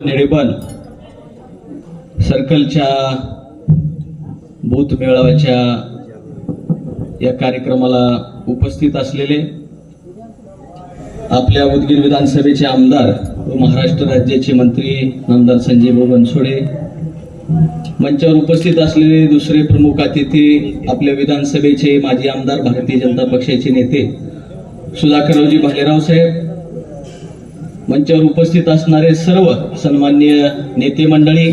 निळेबन सर्कलच्या बूथ मेळाव्याच्या या कार्यक्रमाला उपस्थित असलेले आपल्या उदगीर विधानसभेचे आमदार व महाराष्ट्र राज्याचे मंत्री आमदार संजय भाऊ बनसोडे मंचावर उपस्थित असलेले दुसरे प्रमुख अतिथी आपल्या विधानसभेचे माजी आमदार भारतीय जनता पक्षाचे नेते सुधाकररावजी भालेराव साहेब मंचावर उपस्थित असणारे सर्व सन्मान्य नेते मंडळी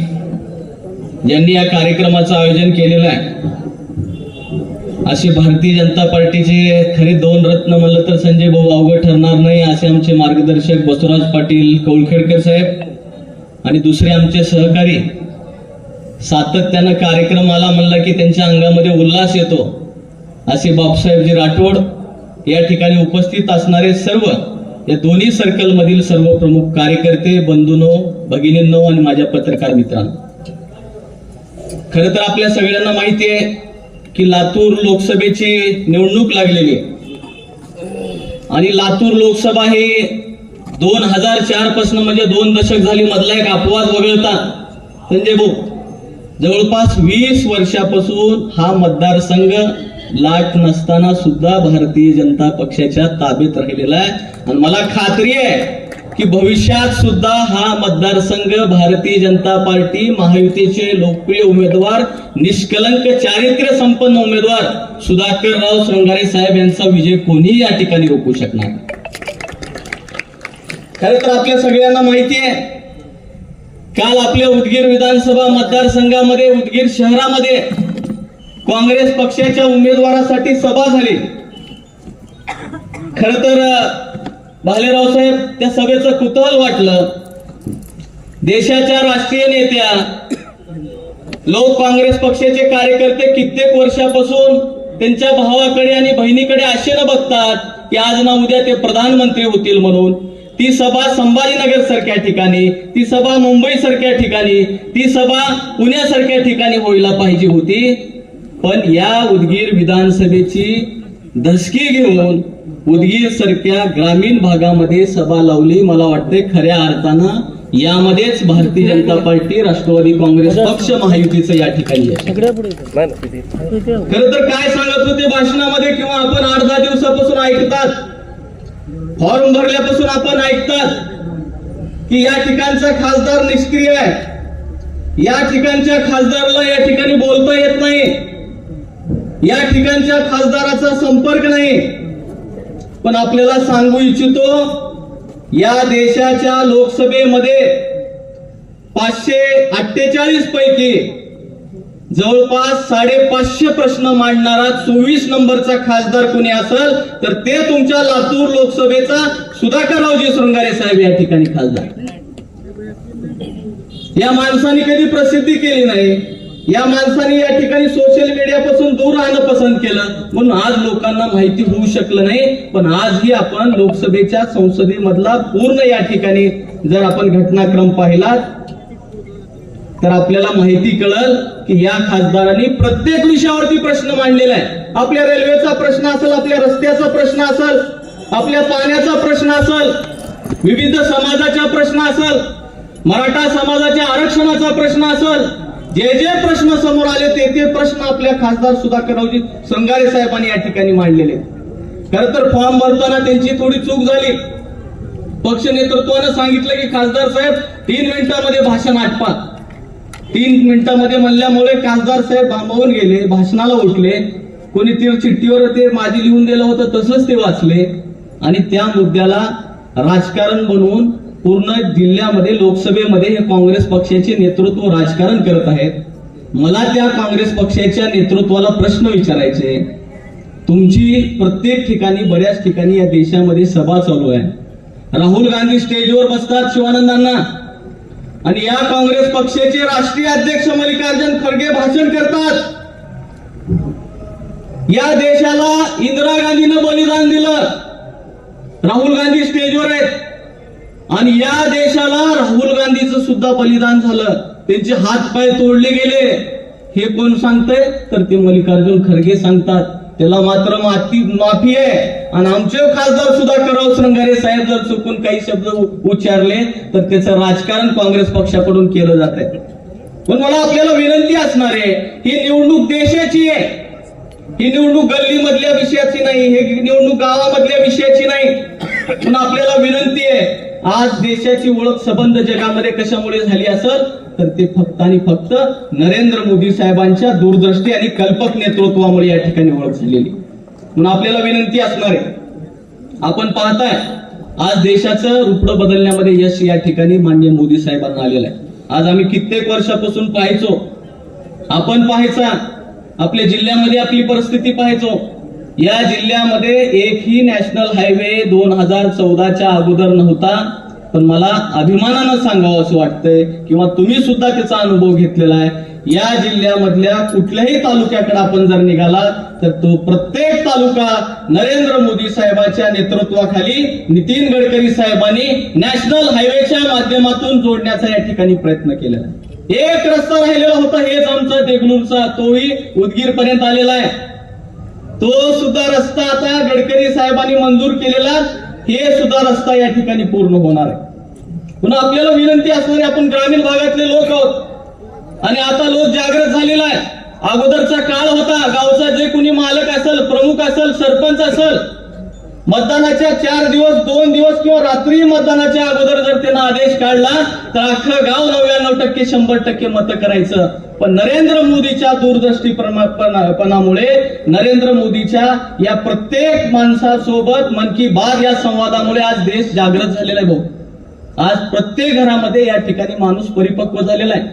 ज्यांनी या कार्यक्रमाचं आयोजन केलेलं आहे असे भारतीय जनता पार्टीचे खरे दोन रत्न म्हणलं तर संजय भाऊ अवघड ठरणार नाही असे आमचे मार्गदर्शक बसवराज पाटील कौलखेडकर साहेब आणि दुसरे आमचे सहकारी सातत्यानं कार्यक्रम आला म्हणला की त्यांच्या अंगामध्ये उल्हास येतो असे बापसाहेबजी राठोड या ठिकाणी उपस्थित असणारे सर्व या दोन्ही सर्कलमधील सर्व प्रमुख कार्यकर्ते बंधूनो भगिनींनो आणि माझ्या पत्रकार मित्रांनो. खरं तर आपल्या सगळ्यांना माहिती आहे की लातूर लोकसभेची निवडणूक लागलेली आहे. आणि लातूर लोकसभा हे दोन हजार चारपासून म्हणजे दोन दशक झाली मधला एक अपवाद वगळता. संजय भाऊ जवळपास वीस वर्षापासून हा मतदारसंघ लाट नसताना सुद्धा भारतीय जनता पक्षाच्या ताब्यात राहिलेला आहे. आणि मला खात्री आहे की भविष्यात सुद्धा हा मतदारसंघ भारतीय जनता पार्टी महायुतीचे लोकप्रिय उमेदवार निष्कलंक चारित्र्य संपन्न उमेदवार सुधाकर राव श्रंगारे साहेब यांचा विजय कोणीही या ठिकाणी रोखू शकणार खरं तर आपल्या सगळ्यांना माहिती आहे काल आपल्या उदगीर विधानसभा मतदारसंघामध्ये उदगीर शहरामध्ये काँग्रेस पक्षाच्या उमेदवारासाठी सभा झाली. खर तर भालेराव साहेब त्या सभेचं कुतूहल वाटलं. देशाच्या राष्ट्रीय नेत्या लोक काँग्रेस पक्षाचे कार्यकर्ते कित्येक वर्षापासून त्यांच्या भावाकडे आणि बहिणीकडे आशेनं बघतात की आज ना उद्या ते प्रधानमंत्री होतील म्हणून. ती सभा संभाजीनगर सारख्या ठिकाणी ती सभा मुंबई सारख्या ठिकाणी ती सभा पुण्यासारख्या ठिकाणी व्हायला पाहिजे होती. पण या उदगीर विधानसभेची धसकी घेऊन उदगीर सारख्या ग्रामीण भागामध्ये सभा लावली. मला वाटते खऱ्या अर्थानं यामध्येच भारतीय जनता पार्टी राष्ट्रवादी काँग्रेस पक्ष महायुतीचं या ठिकाणी. खरं तर काय सांगत होते भाषणामध्ये किंवा आपण आठ दहा दिवसापासून ऐकतात? फॉर्म भरल्यापासून आपण ऐकतात की या ठिकाणचा खासदार निष्क्रिय आहे. या ठिकाणच्या खासदाराला या ठिकाणी बोलता येत नाही. या ठिकाणच्या खासदाराचा संपर्क नाही. पण आपल्याला सांगू इच्छितो या देशाच्या लोकसभेमध्ये पाचशे अठ्ठेचाळीस पैकी जवळपास साडेपाचशे प्रश्न मांडणारा चोवीस नंबरचा खासदार कोणी असेल तर ते तुमच्या लातूर लोकसभेचा सुधाकररावजी शृंगारे साहेब या ठिकाणी खासदार. या माणसाने कधी प्रसिद्धी केली नाही. या माणसाने या ठिकाणी सोशल मीडियापासून दूर राहणं पसंत केलं. म्हणून आज लोकांना माहिती होऊ शकलं नाही. पण आजही आपण लोकसभेच्या संसदेमधला पूर्ण या ठिकाणी जर आपण घटनाक्रम पाहिला तर आपल्याला माहिती कळल की या खासदारांनी प्रत्येक विषयावरती प्रश्न मांडलेला आहे. आपल्या रेल्वेचा प्रश्न असेल आपल्या रस्त्याचा प्रश्न असेल आपल्या पाण्याचा प्रश्न असेल विविध समाजाचा प्रश्न असेल मराठा समाजाच्या आरक्षणाचा प्रश्न असेल जे जे प्रश्न समोर आले ते ते प्रश्न आपल्या खासदार सुधाकररावजी संगारे साहेबांनी या ठिकाणी मांडलेले खर खरं तर फॉर्म भरताना त्यांची थोडी चूक झाली. पक्ष नेतृत्वानं सांगितलं की खासदार साहेब तीन मिनिटांमध्ये भाषण आटपा तीन मिनिटांमध्ये म्हणल्यामुळे खासदार साहेब बांबवून गेले भाषणाला उठले. कोणी ती चिठ्ठीवर ते माझी लिहून दिलं होतं तसंच ते वाचले. आणि त्या मुद्द्याला राजकारण बनवून पूर्ण जिल्ह्यामध्ये लोकसभेमध्ये हे काँग्रेस पक्षाचे नेतृत्व राजकारण करत आहेत. मला त्या काँग्रेस पक्षाच्या नेतृत्वाला प्रश्न विचारायचे तुमची प्रत्येक ठिकाणी बऱ्याच ठिकाणी या देशामध्ये सभा चालू आहे. राहुल गांधी स्टेजवर बसतात शिवानंदांना. आणि या काँग्रेस पक्षाचे राष्ट्रीय अध्यक्ष मल्लिकार्जुन खरगे भाषण करतात. या देशाला इंदिरा गांधीनं बलिदान दिलं. राहुल गांधी स्टेजवर आहेत. आणि या देशाला राहुल गांधीचं सुद्धा बलिदान झालं. त्यांचे हात पाय तोडले गेले. हे कोण सांगतंय? तर ते मल्लिकार्जुन खरगे सांगतात. त्याला मात्र माती माफी आहे. आणि आमचे खासदार सुद्धा श्रंगारे साहेब जर चुकून काही शब्द उच्चारले तर त्याचं राजकारण काँग्रेस पक्षाकडून केलं जात आहे पण मला आपल्याला विनंती असणार आहे ही निवडणूक देशाची आहे. ही निवडणूक गल्ली मधल्या विषयाची नाही हे निवडणूक गावामधल्या विषयाची नाही. पण आपल्याला विनंती आहे आज देशाची ओळख संबंध जगामध्ये कशामुळे झाली असेल? तर ते फक्त आणि फक्त नरेंद्र मोदी साहेबांच्या दूरदृष्टी आणि कल्पक नेतृत्वामुळे या ठिकाणी ओळख झालेली. म्हणून आपल्याला विनंती असणार आहे. आपण पाहताय आज देशाचं रूपडं बदलण्यामध्ये यश या ठिकाणी मान्य मोदी साहेबांना आलेलं आहे. आज आम्ही कित्येक वर्षापासून पाहायचो. आपण पाहायचा आपल्या जिल्ह्यामध्ये आपली परिस्थिती पाहायचो. या जिल्ह्यामध्ये एकही नॅशनल हायवे दोन हजार चौदाच्या अगोदर नव्हता. पण मला अभिमानानं सांगावं असं वाटतंय किंवा तुम्ही सुद्धा त्याचा अनुभव घेतलेला आहे. या जिल्ह्यामधल्या कुठल्याही तालुक्याकडे आपण जर निघाला तर तो प्रत्येक तालुका नरेंद्र मोदी साहेबांच्या नेतृत्वाखाली नितीन गडकरी साहेबांनी नॅशनल हायवेच्या माध्यमातून जोडण्याचा या ठिकाणी प्रयत्न केलेला आहे एक रस्ता राहिलेला होता हेच आमचा देगलूरचा तोही उदगीर पर्यंत आलेला आहे. तो सुद्धा रस्ता आता गडकरी साहेबांनी मंजूर केलेला हे सुद्धा रस्ता या ठिकाणी पूर्ण होणार आहे. पुन्हा आपल्याला विनंती असणारे आपण ग्रामीण भागातले लोक आहोत. आणि आता लोक जागृत झालेला आहे. अगोदरचा काळ होता गावचा जे कुणी मालक असेल प्रमुख असेल सरपंच असेल मतदानाच्या चार दिवस दोन दिवस किंवा रात्री मतदानाच्या अगोदर जर त्यांना आदेश काढला तर अख्खं गाव नव्याण्णव टक्के शंभर टक्के मत करायचं. पण नरेंद्र मोदीच्या दूरदृष्टीपणामुळे नरेंद्र मोदीच्या या प्रत्येक माणसासोबत मन की बात या संवादामुळे आज देश जागृत झालेला आहे भाऊ. आज प्रत्येक घरामध्ये या ठिकाणी माणूस परिपक्व झालेला आहे.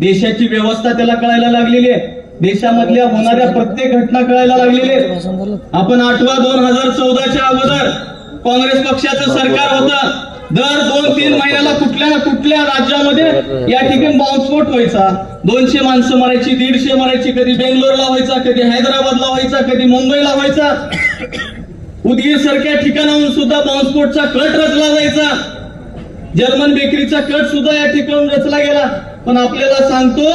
देशाची व्यवस्था त्याला कळायला लागलेली आहे. देशामधल्या होणाऱ्या प्रत्येक घटना कळायला लागलेली आहेत. आपण आठवा दोन हजार चौदाच्या अगोदर काँग्रेस पक्षाचं सरकार होतं. दर दोन तीन महिन्याला कुठल्या ना कुठल्या राज्यामध्ये या ठिकाणी बॉम्बस्फोट व्हायचा. दोनशे माणसं मारायची दीडशे मारायची कधी बेंगलोरला व्हायचा कधी हैदराबादला व्हायचा कधी मुंबईला व्हायचा. उदगीर सारख्या ठिकाणाहून सुद्धा बॉम्बस्फोटचा कट रचला जायचा. जर्मन बेकरीचा कट सुद्धा या ठिकाणून रचला गेला. पण आपल्याला सांगतो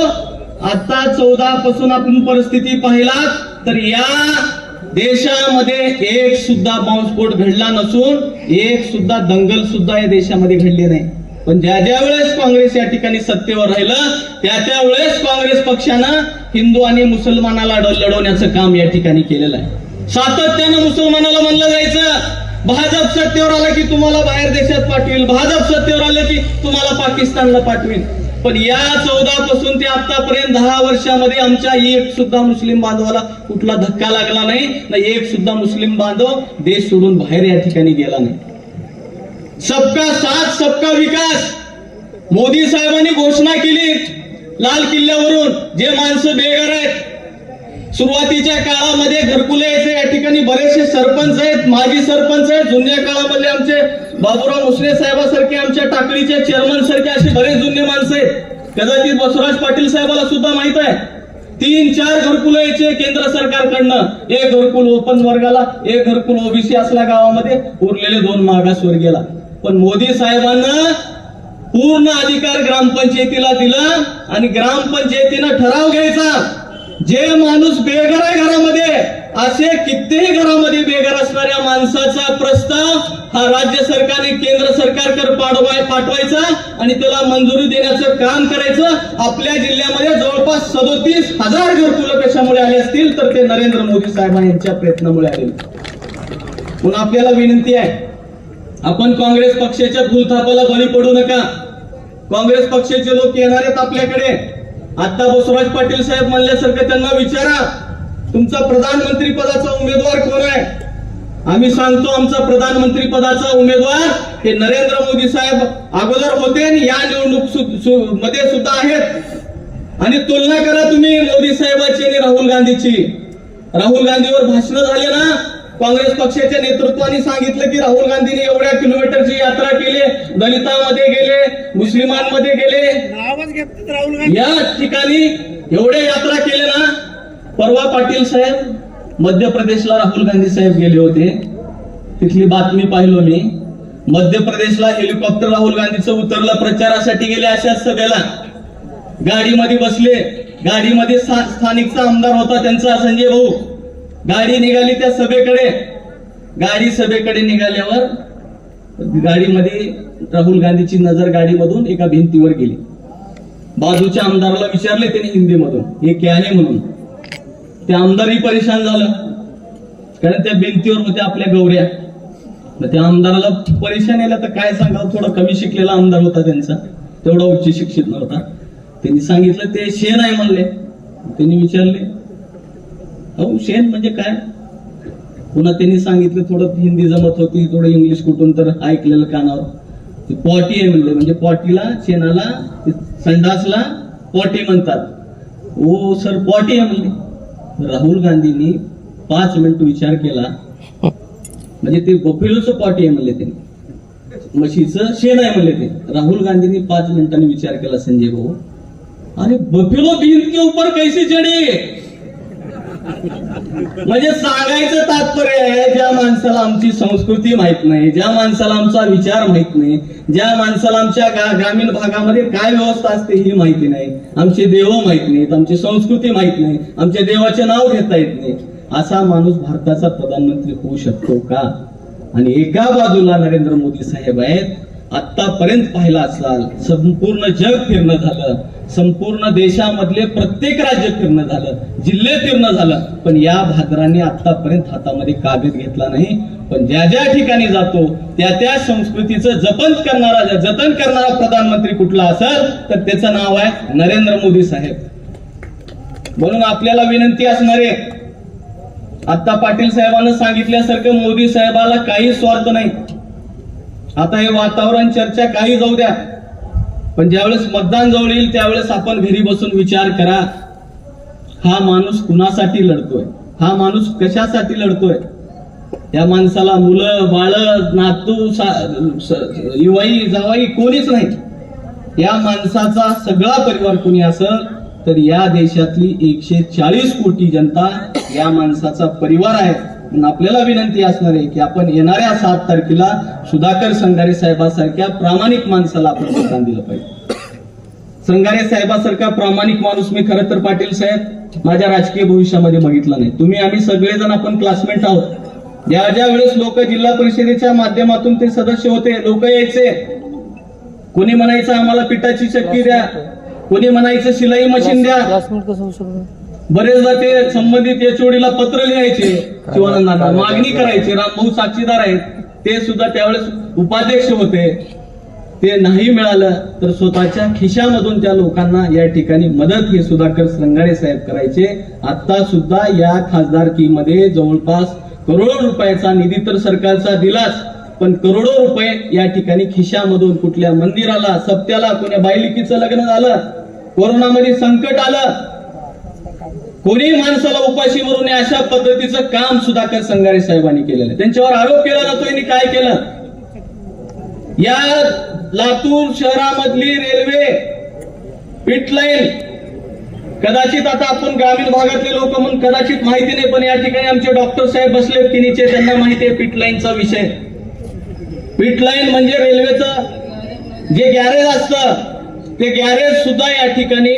आता चौदा पासून आपण परिस्थिती पाहिला तर या देशामध्ये एक सुद्धा बॉम्बस्फोट घडला नसून एक सुद्धा दंगल सुद्धा या देशामध्ये घडली नाही. पण ज्या ज्या वेळेस काँग्रेस या ठिकाणी सत्तेवर राहिलं त्या त्या वेळेस काँग्रेस पक्षानं हिंदू आणि मुसलमानाला लढवण्याचं काम या ठिकाणी केलेलं आहे. सातत्यानं मुसलमानाला म्हणलं जायचं भाजप सत्तेवर आलं की तुम्हाला बाहेर देशात पाठवेल भाजप सत्तेवर आलं की तुम्हाला पाकिस्तानला पाठवेल. पण या चौदा पासून ते आतापर्यंत दहा वर्षामध्ये आमच्या एक सुद्धा मुस्लिम बांधवाला कुठला धक्का लागला नाही ना एक सुद्धा मुस्लिम बांधव देश सोडून बाहेर या ठिकाणी गेला नाही. सबका साथ सबका विकास. मोदी साहेबांनी घोषणा केली लाल किल्ल्यावरून जे माणसं बेघर आहेत. सुरुवातीच्या काळामध्ये घरकुले यायचे या ठिकाणी बरेचसे सरपंच आहेत माजी सरपंच आहेत. जुन्या काळामध्ये आमचे बाबूराव मुसले साहेबासारखे आमच्या टाकळीचे चेअरमन सारखे असे बरेच जुने माणसं आहेत. कदाचित बसवराज पाटील साहेबाला सुद्धा माहीत आहे. तीन चार घरकुल यायचे केंद्र सरकारकडनं. एक घरकुल ओपन वर्गाला एक घरकुल ओबीसी असल्या गावामध्ये उरलेले दोन मागासवर्गीयला पण मोदी साहेबांना पूर्ण अधिकार ग्रामपंचायतीला दिला आणि ग्रामपंचायतीनं ठराव घ्यायचा. जे माणूस बेघर आहे घरामध्ये असे कित्येही घरामध्ये बेघर असणाऱ्या माणसाचा प्रस्ताव हा राज्य सरकारने केंद्र सरकारकडे पाठवाय पाठवायचा आणि त्याला मंजुरी देण्याचं काम करायचं. आपल्या जिल्ह्यामध्ये जवळपास सदोतीस हजार घरकुलं कशामुळे आले असतील तर ते नरेंद्र मोदी साहेबांच्या प्रयत्नामुळे आले. म्हणून आपल्याला विनंती आहे आपण काँग्रेस पक्षाच्या भूलथापाला बळी पडू नका. काँग्रेस पक्षाचे लोक येणार आहेत आपल्याकडे. आता बसवराज पाटील साहेब म्हणल्यासारखं त्यांना विचारा. तुमचा प्रधानमंत्री पदाचा उमेदवार कोण आहे? आम्ही सांगतो आमचा प्रधानमंत्री पदाचा उमेदवार हे नरेंद्र मोदी साहेब अगोदर होते आणि या निवडणूकमध्ये सुद्धा आहेत. आणि तुलना करा तुम्ही मोदी साहेबांची आणि राहुल गांधीची. राहुल गांधीवर भाषण झाले ना? काँग्रेस पक्षाच्या नेतृत्वाने सांगितलं की राहुल गांधीने एवढ्या किलोमीटरची यात्रा केली दलितांमध्ये गेले मुस्लिमांमध्ये गेले. या ठिकाणी एवढ्या यात्रा केल्या ना परवा पाटील साहेब मध्य प्रदेशला राहुल गांधी साहेब गेले होते. तिथली बातमी पाहिलो मी. मध्य प्रदेशला हेलिकॉप्टर राहुल गांधीचं उतरलं प्रचारासाठी गेले अशाच सभेला. गाडीमध्ये बसले. गाडीमध्ये स्थानिकचा आमदार होता त्यांचा संजय भाऊ. गाडी निघाली त्या सभेकडे. गाडी सभेकडे निघाल्यावर गाडीमध्ये राहुल गांधीची नजर गाडीमधून एका भिंतीवर गेली. बाजूच्या आमदाराला विचारले त्याने हिंदीमधून. हे क्या आहे म्हणून? ते आमदारही परेशान झालं. कारण त्या भिंतीवर होत्या आपल्या गौऱ्या. मग त्या आमदाराला परेशान यायला तर काय सांगावं? थोडा कमी शिकलेला आमदार होता त्यांचा. तेवढा उच्च शिक्षित नव्हता. त्यांनी सांगितलं ते शेण आहे म्हणले. त्यांनी विचारले अहो शेण म्हणजे काय? पुन्हा त्यांनी सांगितलं थोडं हिंदी जमत होती थोडं इंग्लिश कुठून तर ऐकलेलं कानावर. ते पॉटी आहे म्हणले म्हणजे पॉटीला शेणाला ते संडासला पॉटी म्हणतात. ओ सर पॉटी आहे म्हणले. राहुल गांधींनी पाच मिनिट विचार केला. म्हणजे ते बफेलोचं पॉट आहे म्हणले ते. म्हशीचं शेण आहे म्हणले ते. राहुल गांधींनी पाच मिनिटांनी विचार केला संजय भाऊ. अरे बफेलो बीन के ऊपर कैसे चढे? म्हणजे सांगायचं तात्पर्य आहे ज्या माणसाला आमची संस्कृती माहीत नाही ज्या माणसाला आमचा विचार माहीत नाही ज्या माणसाला आमच्या ग्रामीण भागामध्ये काय व्यवस्था असते ही माहिती नाही. आमचे देव माहीत नाहीत आमची संस्कृती माहीत नाही आमच्या देवाचे नाव घेता येत नाही. असा माणूस भारताचा प्रधानमंत्री होऊ शकतो का? आणि एका बाजूला नरेंद्र मोदी साहेब आहेत आतापर्यंत पाहिला असाल संपूर्ण जग फिरणं झालं संपूर्ण देशामधले प्रत्येक राज्य फिरणं झालं जिल्हे फिरणं झालं पण या भाद्रांनी आतापर्यंत हातामध्ये काबीज घेतला नाही. पण ज्या ज्या ठिकाणी जातो त्या त्या संस्कृतीचं जपन करणारा जतन करणारा प्रधानमंत्री कुठला असेल तर त्याचं नाव आहे नरेंद्र मोदी साहेब. म्हणून आपल्याला विनंती असणार आहे. आता पाटील साहेबांना सांगितल्यासारखं मोदी साहेबाला काही स्वार्थ नाही. आता हे वातावरण चर्चा काही जाऊ द्या. पण ज्यावेळेस मतदान जवळ येईल त्यावेळेस आपण घरी बसून विचार करा. हा माणूस कुणासाठी लढतोय? हा माणूस कशासाठी लढतोय? या माणसाला मुलं बाळ नातू युवाई जावाई कोणीच नाही. या माणसाचा सगळा परिवार कोणी असेल तर या देशातली एकशे चाळीस कोटी जनता या माणसाचा परिवार आहे. आपल्याला विनंती असणार आहे की आपण येणाऱ्या सात तारखेला सुधाकर संघारे साहेबासारख्या प्रामाणिक माणसाला आपण मतदान दिलं पाहिजे. संघारे साहेबासारखा प्रामाणिक माणूस मी खरं तर पाटील साहेब माझ्या राजकीय भविष्यामध्ये बघितला नाही. तुम्ही आम्ही सगळेजण आपण क्लासमेट आहोत. ज्या ज्या वेळेस लोक जिल्हा परिषदेच्या माध्यमातून ते सदस्य होते लोक यायचे. कोणी म्हणायचं आम्हाला पिठाची चक्की द्या. कोणी म्हणायचं शिलाई मशीन द्या. बरेचदा ते संबंधित एचओडीला पत्र लिहायचे शिवानंदांना मागणी करायची. रामभाऊ साक्षीदार आहेत. ते सुद्धा त्यावेळेस उपाध्यक्ष होते. ते नाही मिळालं तर स्वतःच्या खिशामधून त्या लोकांना या ठिकाणी मदत हे सुधाकर संगारे साहेब करायचे. आता सुद्धा या खासदारकीमध्ये जवळपास करोडो रुपयाचा निधी तर सरकारचा दिलाच पण करोडो रुपये या ठिकाणी खिशामधून कुठल्या मंदिराला सप्त्याला कोण्या बायलिकीचं लग्न झालं कोरोनामध्ये संकट आलं कोणी माणसाला उपाशी मरू नये अशा पद्धतीचं काम सुधाकर संगारे साहेबांनी केलेलं आहे. त्यांच्यावर आरोप केला जातो यांनी काय केलं? या लातूर शहरामधली रेल्वे पिटलाईन कदाचित आता आपण ग्रामीण भागातले लोक म्हणून कदाचित माहिती नाही पण या ठिकाणी आमचे डॉक्टर साहेब बसले तिनीचे त्यांना माहिती आहे पिटलाईनचा विषय. पिटलाईन म्हणजे रेल्वेचं जे गॅरेज असतं ते गॅरेज सुद्धा या ठिकाणी